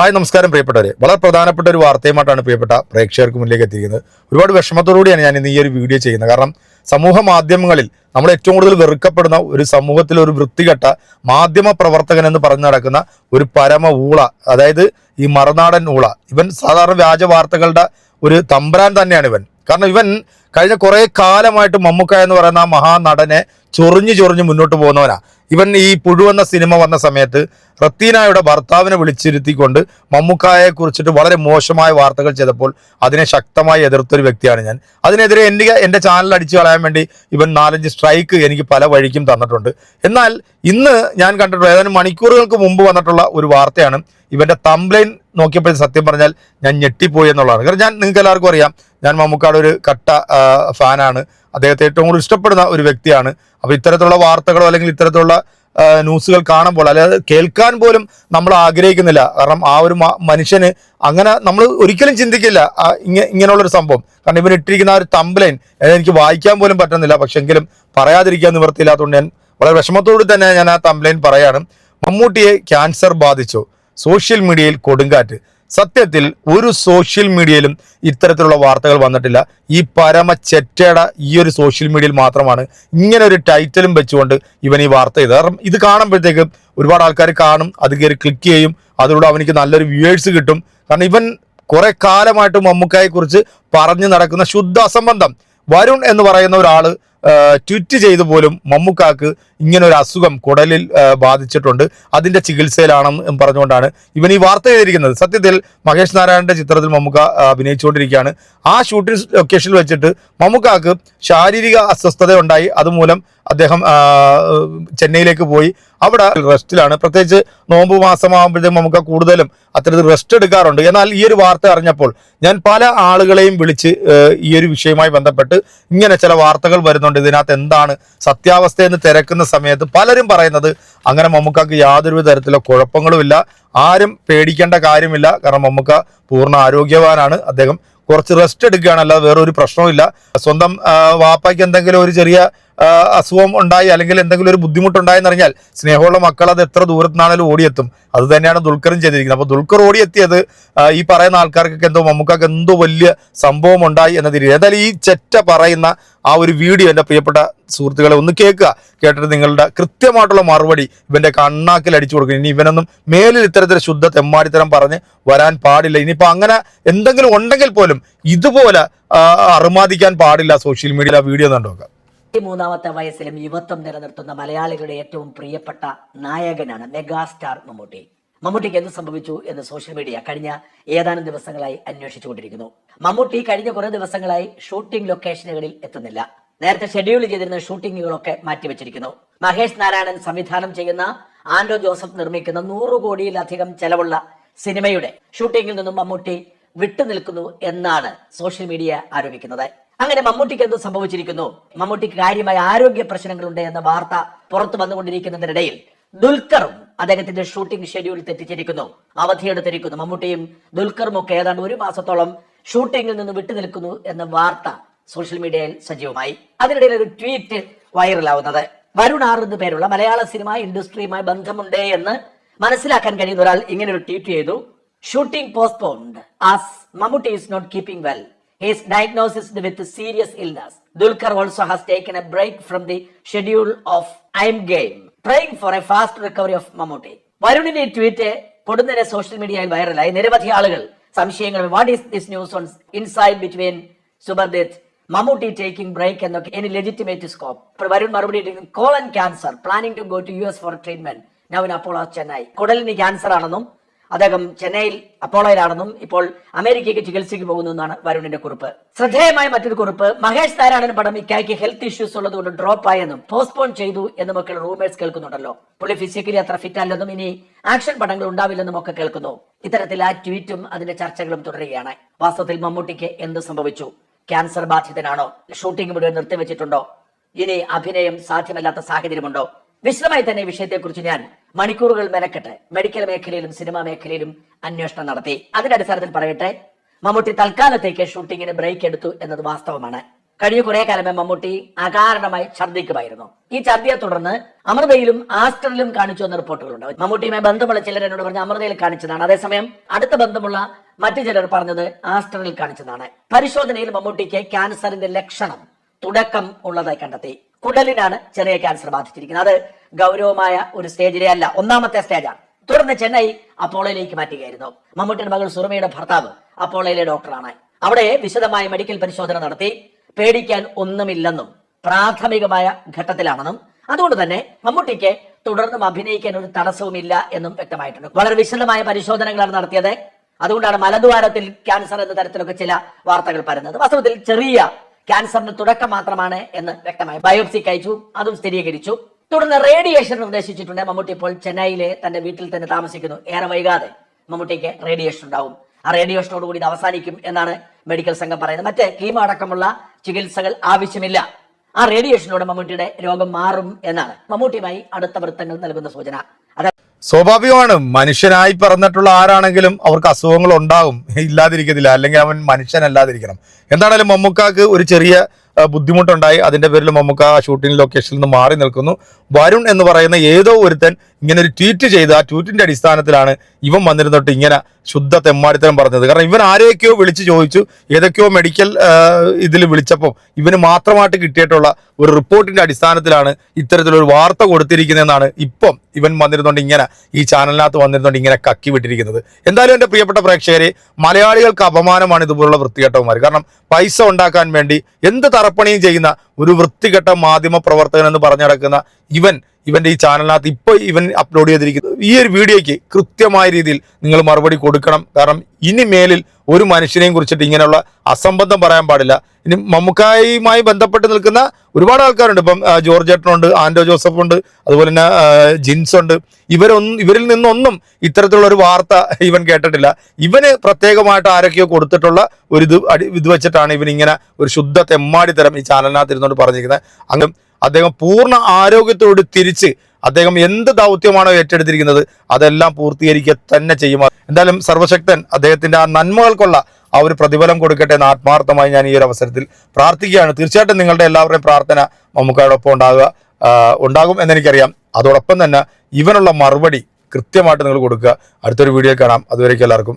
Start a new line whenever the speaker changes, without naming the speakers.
Hi നമസ്കാരം പ്രിയപ്പെട്ടവരെ. വളരെ പ്രധാനപ്പെട്ട ഒരു വാർത്തയുമായിട്ടാണ് പ്രിയപ്പെട്ട പ്രേക്ഷകർക്ക് മുന്നിലേക്ക് എത്തിയിരിക്കുന്നത്. ഒരുപാട് വിഷമത്തോടുകൂടിയാണ് ഞാൻ ഇന്ന് ഈ ഒരു വീഡിയോ ചെയ്യുന്നത്. കാരണം സമൂഹ മാധ്യമങ്ങളിൽ നമ്മൾ ഏറ്റവും കൂടുതൽ വെറുക്കപ്പെടുന്ന ഒരു സമൂഹത്തിലെ ഒരു വൃത്തികെട്ട മാധ്യമ പ്രവർത്തകൻ എന്ന് പറഞ്ഞു നടക്കുന്ന ഒരു പരമ ഊള അതായത് ഈ മറുനാടൻ ഊള. ഇവൻ സാധാരണ വ്യാജ വാർത്തകളുടെ ഒരു തമ്പരാൻ തന്നെയാണ് ഇവൻ. കാരണം ഇവൻ കഴിഞ്ഞ കുറെ കാലമായിട്ട് മമ്മൂക്ക എന്ന് പറയുന്ന ആ മഹാനടനെ ചൊറിഞ്ഞു ചൊറിഞ്ഞ് മുന്നോട്ട് പോകുന്നവനാ. ഇവൻ ഈ പുഴുവെന്ന സിനിമ വന്ന സമയത്ത് റത്തീനായുടെ ഭർത്താവിനെ വിളിച്ചിരുത്തിക്കൊണ്ട് മമ്മൂക്കായെ കുറിച്ചിട്ട് വളരെ മോശമായ വാർത്തകൾ ചെയ്തപ്പോൾ അതിനെ ശക്തമായി എതിർത്തൊരു വ്യക്തിയാണ് ഞാൻ. അതിനെതിരെ എന്റെ എന്റെ ചാനൽ അടിച്ചു കളയാൻ വേണ്ടി ഇവൻ നാലഞ്ച് സ്ട്രൈക്ക് എനിക്ക് പല വഴിക്കും തന്നിട്ടുണ്ട്. എന്നാൽ ഇന്ന് ഞാൻ കണ്ടിട്ടുള്ള ഏതാനും മണിക്കൂറുകൾക്ക് മുമ്പ് വന്നിട്ടുള്ള ഒരു വാർത്തയാണ് ഇവന്റെ തംബ്ലൈൻ നോക്കിയപ്പോൾ സത്യം പറഞ്ഞാൽ ഞാൻ ഞെട്ടിപ്പോയി എന്നുള്ളതാണ്. കാരണം ഞാൻ നിങ്ങൾക്ക് എല്ലാവർക്കും അറിയാം ഞാൻ മമ്മൂക്കാട് ഒരു കട്ട ഫാനാണ്. അദ്ദേഹത്തെ ഏറ്റവും കൂടുതൽ ഇഷ്ടപ്പെടുന്ന ഒരു വ്യക്തിയാണ്. അപ്പോൾ ഇത്തരത്തിലുള്ള വാർത്തകളോ അല്ലെങ്കിൽ ഇത്തരത്തിലുള്ള ന്യൂസുകൾ കാണുമ്പോൾ അല്ലാതെ കേൾക്കാൻ പോലും നമ്മൾ ആഗ്രഹിക്കുന്നില്ല. കാരണം ആ ഒരു മനുഷ്യന് അങ്ങനെ നമ്മൾ ഒരിക്കലും ചിന്തിക്കില്ല ഇങ്ങനെ ഇങ്ങ ഇങ്ങനെയുള്ളൊരു സംഭവം. കാരണം ഇവൻ ഇട്ടിരിക്കുന്ന ആ ഒരു തമ്പ്ലൈൻ എനിക്ക് വായിക്കാൻ പോലും പറ്റുന്നില്ല. പക്ഷെ എങ്കിലും പറയാതിരിക്കാൻ നിവൃത്തിയില്ലാത്തതുകൊണ്ട് ഞാൻ വളരെ വിഷമത്തോട് തന്നെ ഞാൻ ആ തമ്പ്ലൈൻ പറയാണ്. മമ്മൂട്ടിയെ ക്യാൻസർ ബാധിച്ചു. സോഷ്യൽ മീഡിയയിൽ കൊടുങ്കാറ്റ്. സത്യത്തിൽ ഒരു സോഷ്യൽ മീഡിയയിലും ഇത്തരത്തിലുള്ള വാർത്തകൾ വന്നിട്ടില്ല. ഈ പരമ ചെറ്റയുടെ ഈ ഒരു സോഷ്യൽ മീഡിയയിൽ മാത്രമാണ് ഇങ്ങനെ ഒരു ടൈറ്റലും വെച്ചുകൊണ്ട് ഇവൻ ഈ വാർത്ത ചെയ്തത്. കാരണം ഇത് കാണുമ്പോഴത്തേക്കും ഒരുപാട് ആൾക്കാർ കാണും അത് കയറി ക്ലിക്ക് ചെയ്യും. അതിലൂടെ അവനിക്ക് നല്ലൊരു വ്യൂവേഴ്സ് കിട്ടും. കാരണം ഇവൻ കുറെ കാലമായിട്ട് മമ്മൂക്കായെ കുറിച്ച് പറഞ്ഞു നടക്കുന്ന ശുദ്ധ അസംബന്ധം. വരുൺ എന്ന് പറയുന്ന ഒരാൾ ട്വിറ്റ് ചെയ്ത് പോലും മമ്മൂക്കാക്ക് ഇങ്ങനെ ഒരു അസുഖം കുടലിൽ ബാധിച്ചിട്ടുണ്ട്. അതിന്റെ ചികിത്സയിലാണെന്ന് പറഞ്ഞുകൊണ്ടാണ് ഇവൻ ഈ വാർത്ത ചെയ്തിരിക്കുന്നത് സത്യത്തിൽ മഹേഷ് നാരായണന്റെ ചിത്രത്തിൽ മമ്മുക്ക അഭിനയിച്ചുകൊണ്ടിരിക്കുകയാണ്. ആ ഷൂട്ടിംഗ് ലൊക്കേഷനിൽ വെച്ചിട്ട് മമ്മൂക്കാക്ക് ശാരീരിക അസ്വസ്ഥത ഉണ്ടായി അതുമൂലം അദ്ദേഹം ചെന്നൈയിലേക്ക് പോയി. അവിടെ റെസ്റ്റിലാണ് പ്രത്യേകിച്ച് നോമ്പ് മാസമാകുമ്പോഴത്തേക്കും നമുക്ക് കൂടുതലും അത്തരത്തിൽ റെസ്റ്റ് എടുക്കാറുണ്ട്. എന്നാൽ ഈ ഒരു വാർത്ത അറിഞ്ഞപ്പോൾ ഞാൻ പല ആളുകളെയും വിളിച്ച് ഈ ഒരു വിഷയവുമായി ബന്ധപ്പെട്ട് ഇങ്ങനെ ചില വാർത്തകൾ വരുന്നുണ്ട്. ഇതിനകത്ത് എന്താണ് സത്യാവസ്ഥയെന്ന് തിരക്കുന്ന സമയത്ത് പലരും പറയുന്നത് അങ്ങനെ മമ്മൂക്കാക്ക് യാതൊരു തരത്തിലുള്ള കുഴപ്പങ്ങളുമില്ല. ആരും പേടിക്കേണ്ട കാര്യമില്ല. കാരണം മമ്മൂക്ക പൂർണ ആരോഗ്യവാനാണ്. അദ്ദേഹം കുറച്ച് റെസ്റ്റ് എടുക്കുകയാണ്. അല്ലാതെ വേറെ ഒരു പ്രശ്നവുമില്ല. സ്വന്തം വാപ്പയ്ക്ക് എന്തെങ്കിലും ഒരു ചെറിയ അസുഖം ഉണ്ടായി അല്ലെങ്കിൽ എന്തെങ്കിലും ഒരു ബുദ്ധിമുട്ടുണ്ടായെന്ന് അറിഞ്ഞാൽ സ്നേഹമുള്ള മക്കൾ അത് എത്ര ദൂരത്തുനിന്നാണെങ്കിലും ഓടിയെത്തും. അത് തന്നെയാണ് ദുൽഖറും ചെയ്തിരിക്കുന്നത്. അപ്പോൾ ദുൽഖർ ഓടിയെത്തിയത് ഈ പറയുന്ന ആൾക്കാർക്കൊക്കെ എന്തോ മമ്മൂക്കൊക്കെ എന്തോ വലിയ സംഭവം ഉണ്ടായി എന്ന രീതിയിൽ. എന്തായാലും ഈ ചെറ്റ പറയുന്ന ആ ഒരു വീഡിയോ എന്റെ പ്രിയപ്പെട്ട സുഹൃത്തുക്കളെ ഒന്ന് കേൾക്കുക. കേട്ടിട്ട് നിങ്ങളുടെ കൃത്യമായിട്ടുള്ള മറുപടി ഇവന്റെ കണ്ണാക്കിൽ അടിച്ചു കൊടുക്കുക ഇനി ഇവനൊന്നും മേലിൽ ഇത്തരത്തിൽ ശുദ്ധ തെമ്മാടിത്തരം പറഞ്ഞ് വരാൻ പാടില്ല. ഇനിയിപ്പോൾ അങ്ങനെ എന്തെങ്കിലും ഉണ്ടെങ്കിൽ പോലും ഇതുപോലെ അറുമാദിക്കാൻ പാടില്ല. സോഷ്യൽ മീഡിയയിൽ ആ വീഡിയോ കണ്ടോക്കാം
മൂന്നാമത്തെ വയസ്സിലും യുവത്വം നിലനിർത്തുന്ന മലയാളികളുടെ ഏറ്റവും പ്രിയപ്പെട്ട നായകനാണ് മെഗാസ്റ്റാർ മമ്മൂട്ടി. മമ്മൂട്ടിക്ക് എന്ത് സംഭവിച്ചു എന്ന് സോഷ്യൽ മീഡിയ കഴിഞ്ഞ ഏതാനും ദിവസങ്ങളായി അന്വേഷിച്ചുകൊണ്ടിരിക്കുന്നു. മമ്മൂട്ടി കഴിഞ്ഞ കുറെ ദിവസങ്ങളായി ഷൂട്ടിംഗ് ലൊക്കേഷനുകളിൽ എത്തുന്നില്ല. നേരത്തെ ഷെഡ്യൂൾ ചെയ്തിരുന്ന ഷൂട്ടിങ്ങുകളൊക്കെ മാറ്റിവെച്ചിരിക്കുന്നു. മഹേഷ് നാരായണൻ സംവിധാനം ചെയ്യുന്ന ആൻഡോ ജോസഫ് നിർമ്മിക്കുന്ന നൂറ് കോടിയിലധികം ചെലവുള്ള സിനിമയുടെ ഷൂട്ടിങ്ങിൽ നിന്നും മമ്മൂട്ടി വിട്ടുനിൽക്കുന്നു എന്നാണ് സോഷ്യൽ മീഡിയ ആരോപിക്കുന്നത്. അങ്ങനെ മമ്മൂട്ടിക്ക് എന്ത് സംഭവിച്ചിരിക്കുന്നു? മമ്മൂട്ടിക്ക് കാര്യമായ ആരോഗ്യ പ്രശ്നങ്ങളുണ്ട് എന്ന വാർത്ത പുറത്തു വന്നുകൊണ്ടിരിക്കുന്നതിനിടയിൽ ദുൽഖറും അദ്ദേഹത്തിന്റെ ഷൂട്ടിംഗ് ഷെഡ്യൂൾ തെറ്റിച്ചിരിക്കുന്നു. അവധിയെടുത്തിരിക്കുന്നു. മമ്മൂട്ടിയും ദുൽഖറും ഒക്കെ ഏതാണ്ട് ഒരു മാസത്തോളം ഷൂട്ടിംഗിൽ നിന്ന് വിട്ടുനിൽക്കുന്നു എന്ന വാർത്ത സോഷ്യൽ മീഡിയയിൽ സജീവമായി. അതിനിടയിൽ ഒരു ട്വീറ്റ് വൈറലാവുന്നത്. വരുൺ ആർ എന്ന് പേരുള്ള മലയാള സിനിമ ഇൻഡസ്ട്രിയുമായി ബന്ധമുണ്ട് എന്ന് മനസ്സിലാക്കാൻ കഴിയുന്ന ഒരാൾ ഇങ്ങനെ ഒരു ട്വീറ്റ് ചെയ്തു. Shooting postponed as Mammootty is not keeping well. He is diagnosed with serious illness. Dulkar also has taken a break from the schedule of I'm Game, praying for a fast recovery of Mammootty. വരുണിന്റെ tweet പൊടുന്നനെ social മീഡിയയിൽ വൈറലായി നിരവധി ആളുകൾ സംശയങ്ങൾ what is this news on inside between സുബർദിത്ത് Mammootty taking break എന്നൊക്കെ any legitimate scope Varun മറുപടി colon cancer planning to go to U S for treatment നവൻ Apollo Chennai കുടലിന് ക്യാൻസർ ആണെന്നും അദ്ദേഹം ചെന്നൈയിൽ അപ്പോളോയിലാണെന്നും ഇപ്പോൾ അമേരിക്കയ്ക്ക് ചികിത്സയ്ക്ക് പോകുന്നു എന്നാണ് വരുണിന്റെ കുറിപ്പ്. ശ്രദ്ധേയമായ മറ്റൊരു കുറിപ്പ് മഹേഷ് നാരായണൻ പടം ഇക്കായ്ക്ക് ഹെൽത്ത് ഇഷ്യൂസ് ഉള്ളതുകൊണ്ട് ഡ്രോപ്പ് ആയെന്നും പോസ്റ്റ്പോൺ ചെയ്തു എന്നുമൊക്കെ റൂമേഴ്സ് കേൾക്കുന്നുണ്ടല്ലോ. പുള്ളി ഫിസിക്കലി അത്ര ഫിറ്റ് അല്ലെന്നും ഇനി ആക്ഷൻ പടങ്ങൾ ഉണ്ടാവില്ലെന്നും ഒക്കെ കേൾക്കുന്നു. ഇത്തരത്തിൽ ആ ട്വീറ്റും അതിന്റെ ചർച്ചകളും തുടരുകയാണ്. വാസ്തവത്തിൽ മമ്മൂട്ടിക്ക് എന്ത് സംഭവിച്ചു? ക്യാൻസർ ബാധിതനാണോ? ഷൂട്ടിംഗ് മുഴുവൻ നിർത്തിവെച്ചിട്ടുണ്ടോ? ഇനി അഭിനയം സാധ്യമല്ലാത്ത സാഹചര്യമുണ്ടോ? വിശദമായി തന്നെ വിഷയത്തെക്കുറിച്ച് ഞാൻ മണിക്കൂറുകൾ മെനക്കെട്ട് മെഡിക്കൽ മേഖലയിലും സിനിമാ മേഖലയിലും അന്വേഷണം നടത്തി. അതിന്റെ അടിസ്ഥാനത്തിൽ പറയട്ടെ മമ്മൂട്ടി തൽക്കാലത്തേക്ക് ഷൂട്ടിങ്ങിന് ബ്രേക്ക് എടുത്തു എന്നത് വാസ്തവമാണ്. കഴിഞ്ഞ കുറെ കാലമേ മമ്മൂട്ടി അകാരണമായി ഛർദ്ദിക്കുമായിരുന്നു ഈ ഛർദ്ദിയെ തുടർന്ന് അമൃതയിലും ആസ്റ്ററിലും കാണിച്ചു എന്ന റിപ്പോർട്ടുകളുണ്ട്. മമ്മൂട്ടിയുമായി ബന്ധമുള്ള ചിലർ എന്നോട് പറഞ്ഞ അമൃതയിൽ കാണിച്ചതാണ്. അതേസമയം അടുത്ത ബന്ധമുള്ള മറ്റു ചിലർ പറഞ്ഞത് ആസ്റ്ററിൽ കാണിച്ചതാണ്. പരിശോധനയിൽ മമ്മൂട്ടിക്ക് ക്യാൻസറിന്റെ ലക്ഷണം തുടക്കം ഉള്ളതായി കണ്ടെത്തി. കുടലിനാണ് ചെറിയ ക്യാൻസർ ബാധിച്ചിരിക്കുന്നത്. അത് ഗൗരവമായ ഒരു സ്റ്റേജിലെ അല്ല ഒന്നാമത്തെ സ്റ്റേജാണ്. തുടർന്ന് ചെന്നൈ അപ്പോളയിലേക്ക് മാറ്റുകയായിരുന്നു. മമ്മൂട്ടിയുടെ മകൾ സുറമയുടെ ഭർത്താവ് അപ്പോളയിലെ ഡോക്ടറാണ്. അവിടെ വിശദമായ മെഡിക്കൽ പരിശോധന നടത്തി. പേടിക്കാൻ ഒന്നുമില്ലെന്നും പ്രാഥമികമായ ഘട്ടത്തിലാണെന്നും. അതുകൊണ്ട് തന്നെ മമ്മൂട്ടിക്ക് തുടർന്നും അഭിനയിക്കാൻ ഒരു തടസ്സവുമില്ല എന്നും വ്യക്തമായിട്ടുണ്ട്. വളരെ വിശദമായ പരിശോധനകളാണ് നടത്തിയത്. അതുകൊണ്ടാണ് മലദ്വാരത്തിൽ ക്യാൻസർ എന്ന തരത്തിലൊക്കെ ചില വാർത്തകൾ പരന്നത്. വാസ്തവത്തിൽ ചെറിയ ക്യാൻസറിന് തുടക്കം മാത്രമാണ് എന്ന് വ്യക്തമായി ബയോപ്സി അയച്ചു അതും സ്ഥിരീകരിച്ചു. തുടർന്ന് റേഡിയേഷൻ നിർദ്ദേശിച്ചിട്ടുണ്ട്. മമ്മൂട്ടി ഇപ്പോൾ ചെന്നൈയിലെ തന്റെ വീട്ടിൽ തന്നെ താമസിക്കുന്നു. ഏറെ വൈകാതെ മമ്മൂട്ടിക്ക് റേഡിയേഷൻ ഉണ്ടാവും. ആ റേഡിയേഷനോട് കൂടി ഇത് അവസാനിക്കും എന്നാണ് മെഡിക്കൽ സംഘം പറയുന്നത്. മറ്റേ കീമോ അടക്കമുള്ള ചികിത്സകൾ ആവശ്യമില്ല. ആ റേഡിയേഷനോട് മമ്മൂട്ടിയുടെ രോഗം മാറും എന്നാണ് മമ്മൂട്ടിയുമായി അടുത്ത വൃത്തങ്ങൾ നൽകുന്ന സൂചന. അത്
സ്വാഭാവികമാണ്. മനുഷ്യനായി പറഞ്ഞിട്ടുള്ള ആരാണെങ്കിലും അവർക്ക് അസുഖങ്ങൾ ഉണ്ടാകും. ഇല്ലാതിരിക്കത്തില്ല. അല്ലെങ്കിൽ അവൻ മനുഷ്യനല്ലാതിരിക്കണം. എന്താണേലും മമ്മൂക്കാക്ക് ഒരു ചെറിയ ബുദ്ധിമുട്ടുണ്ടായി. അതിന്റെ പേരിൽ മമ്മൂക്ക ആ ഷൂട്ടിംഗ് ലൊക്കേഷനിൽ നിന്ന് മാറി നിൽക്കുന്നു. വരുൺ എന്ന് പറയുന്ന ഏതോ ഒരുത്തൻ ഇങ്ങനെ ഒരു ട്വീറ്റ് ചെയ്ത് ആ ട്വീറ്റിന്റെ അടിസ്ഥാനത്തിലാണ് ഇവൻ വന്നിരുന്നിട്ട് ഇങ്ങനെ ശുദ്ധ തെമ്മാടിത്തരം പറഞ്ഞത്. കാരണം ഇവൻ ആരെയൊക്കെയോ വിളിച്ച് ചോദിച്ചു. ഏതൊക്കെയോ മെഡിക്കൽ ഇതിൽ വിളിച്ചപ്പോൾ ഇവന് മാത്രമായിട്ട് കിട്ടിയിട്ടുള്ള ഒരു റിപ്പോർട്ടിന്റെ അടിസ്ഥാനത്തിലാണ് ഇത്തരത്തിലൊരു വാർത്ത കൊടുത്തിരിക്കുന്നതെന്നാണ് ഇപ്പം ഇവൻ വന്നിരുന്നുകൊണ്ട് ഇങ്ങനെ ഈ ചാനലിനകത്ത് വന്നിരുന്നുകൊണ്ട് ഇങ്ങനെ കക്കി വിട്ടിരിക്കുന്നത്. എന്തായാലും എന്റെ പ്രിയപ്പെട്ട പ്രേക്ഷകരെ മലയാളികൾക്ക് അപമാനമാണ് ഇതുപോലുള്ള വൃത്തികെട്ടവന്മാർ കാരണം പൈസ ഉണ്ടാക്കാൻ വേണ്ടി എന്ത് തറപ്പണിയും ചെയ്യുന്ന ഒരു വൃത്തികെട്ട മാധ്യമ പ്രവർത്തകൻ എന്ന് പറഞ്ഞു നടക്കുന്ന ഇവൻ ഇവന്റെ ഈ ചാനലിനകത്ത് ഇപ്പോൾ ഇവൻ അപ്ലോഡ് ചെയ്തിരിക്കുന്നത് ഈ ഒരു വീഡിയോയ്ക്ക് കൃത്യമായ രീതിയിൽ നിങ്ങൾ മറുപടി കൊടുക്കണം. കാരണം ഇനി മേലിൽ ഒരു മനുഷ്യനെയും കുറിച്ചിട്ട് ഇങ്ങനെയുള്ള അസംബന്ധം പറയാൻ പാടില്ല. ഇനി മമ്മുക്കായുമായി ബന്ധപ്പെട്ട് നിൽക്കുന്ന ഒരുപാട് ആൾക്കാരുണ്ട്. ഇപ്പം ജോർജ് ഏട്ടനുണ്ട് ആൻഡോ ജോസഫ് ഉണ്ട് അതുപോലെ തന്നെ ജിൻസ് ഉണ്ട്. ഇവരൊന്നും ഇവരിൽ നിന്നൊന്നും ഇത്തരത്തിലുള്ള ഒരു വാർത്ത ഇവൻ കേട്ടിട്ടില്ല. ഇവന് പ്രത്യേകമായിട്ട് ആരൊക്കെയോ കൊടുത്തിട്ടുള്ള ഒരു ഇത് ഇത് വെച്ചിട്ടാണ് ഇവൻ ഇങ്ങനെ ഒരു ശുദ്ധ തെമ്മാടിത്തരം ഈ ചാനലിനകത്ത് ഇരുന്നുകൊണ്ട് പറഞ്ഞിരിക്കുന്നത്. അങ്ങ് അദ്ദേഹം പൂർണ ആരോഗ്യത്തോട് തിരിച്ച് അദ്ദേഹം എന്ത് ദൗത്യമാണോ ഏറ്റെടുത്തിരിക്കുന്നത് അതെല്ലാം പൂർത്തീകരിക്കുക തന്നെ ചെയ്യും. എന്തായാലും സർവശക്തൻ അദ്ദേഹത്തിന്റെ ആ നന്മകൾക്കുള്ള ആ ഒരു പ്രതിഫലം കൊടുക്കട്ടെ എന്ന് ആത്മാർത്ഥമായി ഞാൻ ഈ ഒരു അവസരത്തിൽ പ്രാർത്ഥിക്കുകയാണ്. തീർച്ചയായിട്ടും നിങ്ങളുടെ എല്ലാവരുടെയും പ്രാർത്ഥന മമ്മൂക്കയോടൊപ്പം ഉണ്ടാകുക ഉണ്ടാകും എന്നെനിക്കറിയാം. അതോടൊപ്പം തന്നെ ഇവനുള്ള മറുപടി കൃത്യമായിട്ട് നിങ്ങൾ കൊടുക്കുക. അടുത്തൊരു വീഡിയോ കാണാം. അതുവരേക്കും എല്ലാവർക്കും